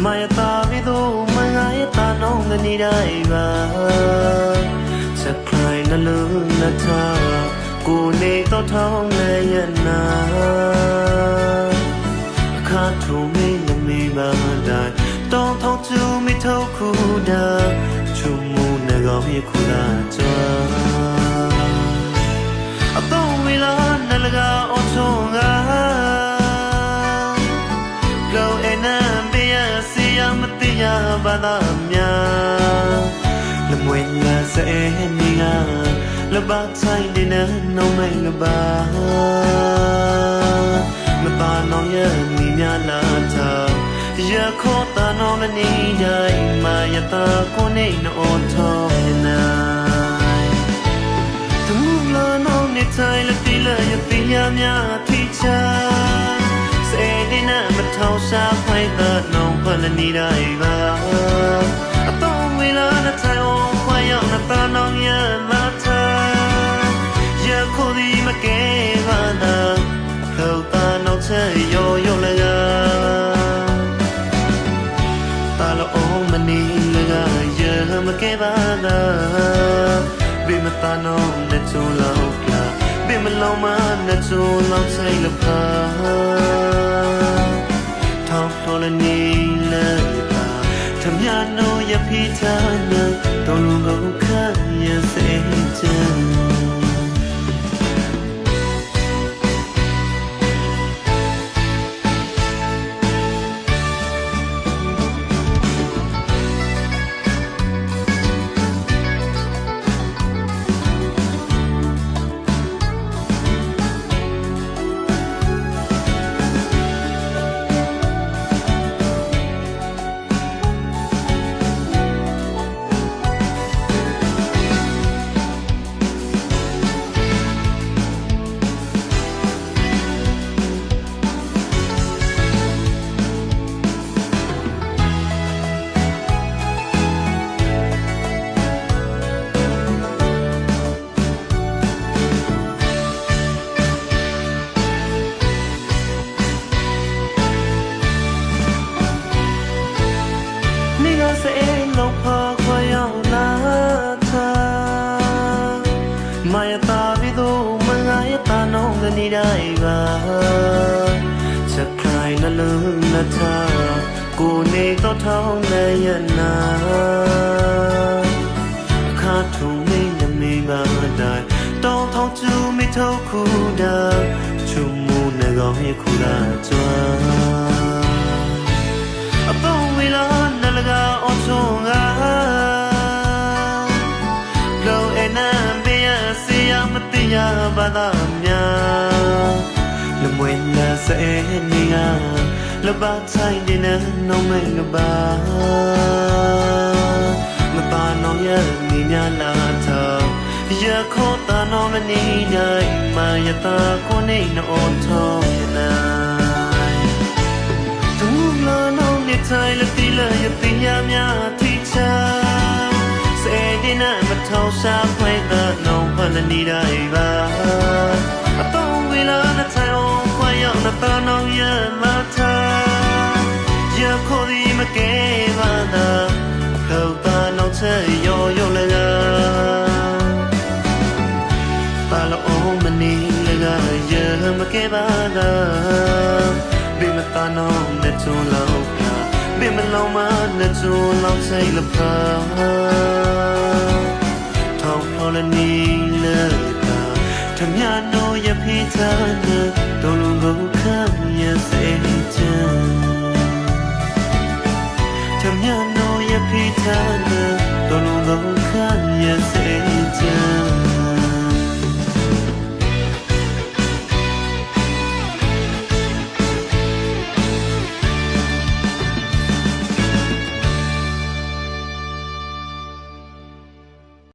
마야타 비도 마야타 농가니라이바 사크라이 날루나타 고네 또통나야나 카투미 나미바다 똥통투미 토쿠다 주무나가미쿠라자 아똥위라 날가 오토 တိယဘာသာများလမွေငါစဲနေငါလဘာဆိုင်နေနှုံးမိန်လဘာမပါနောင်ရမိများလာတာရခောတာနောမနေတိုင်းမာယတာကိုနေနောထောင်းနိုင်သူလာနောနေတိုင်းလတိလယတိယများထိချာစေဒီနာမထောင်းရှာဖိုင်တဲ့နောင်ဖလနေတိုင်းပါ မကဲပါနာဘိမတာနောနဲ့ချူလောက်ကဘိမလောမနဲ့ချူလောက်ဆိုင်လဖာထောက်တော်လနေလေပါထမယာနိုရဖိတာနာ นิได้บ้าจะใครนะลืมนะเธอกูนี่ก็เท่าในยันนาคาทูไม่ยังมีมาได้ต้องท้องจูไม่เท่าคู่ดาชูมูนก็ให้คู่ดาจ้า မတိယဘာသာများလမွေလာစဲနေကလဘာဆိုင်နေနှုံးမိန်လဘာမပါနောင်ရနေများလာတော့ရခောတာနောမနေနိုင်မာယတာကိုနေနောထောင်းရနာသူလာနောင်နေတိုင်းလတိလယတိယများထိချာစေဒီနာမထောင်းရှာခွဲတဲ့ နောင်ဖလနေတိုင်းပါအတော့ဝေလာနဲ့ထိုင်အောင်ခွာရောက်တဲ့နောင်ရမသာရခိုဒီမကဲပါနာထောက်တာနောက်ချက်ရောရောလကပါလို့အောင်မနေလကရမကဲပါနာဘိမတာနောနဲ့ချူလောက်ကဘိမလောမနဲ့ချူလောက်ဆိုင်လဖာထောက်ဖော်လနီ လေတာထမြနိုရဖိချာနဲ့တော်လုံးကိုခံရစေချင်ထမြနိုရဖိချာနဲ့တော်လုံးကိုခံရစေချင်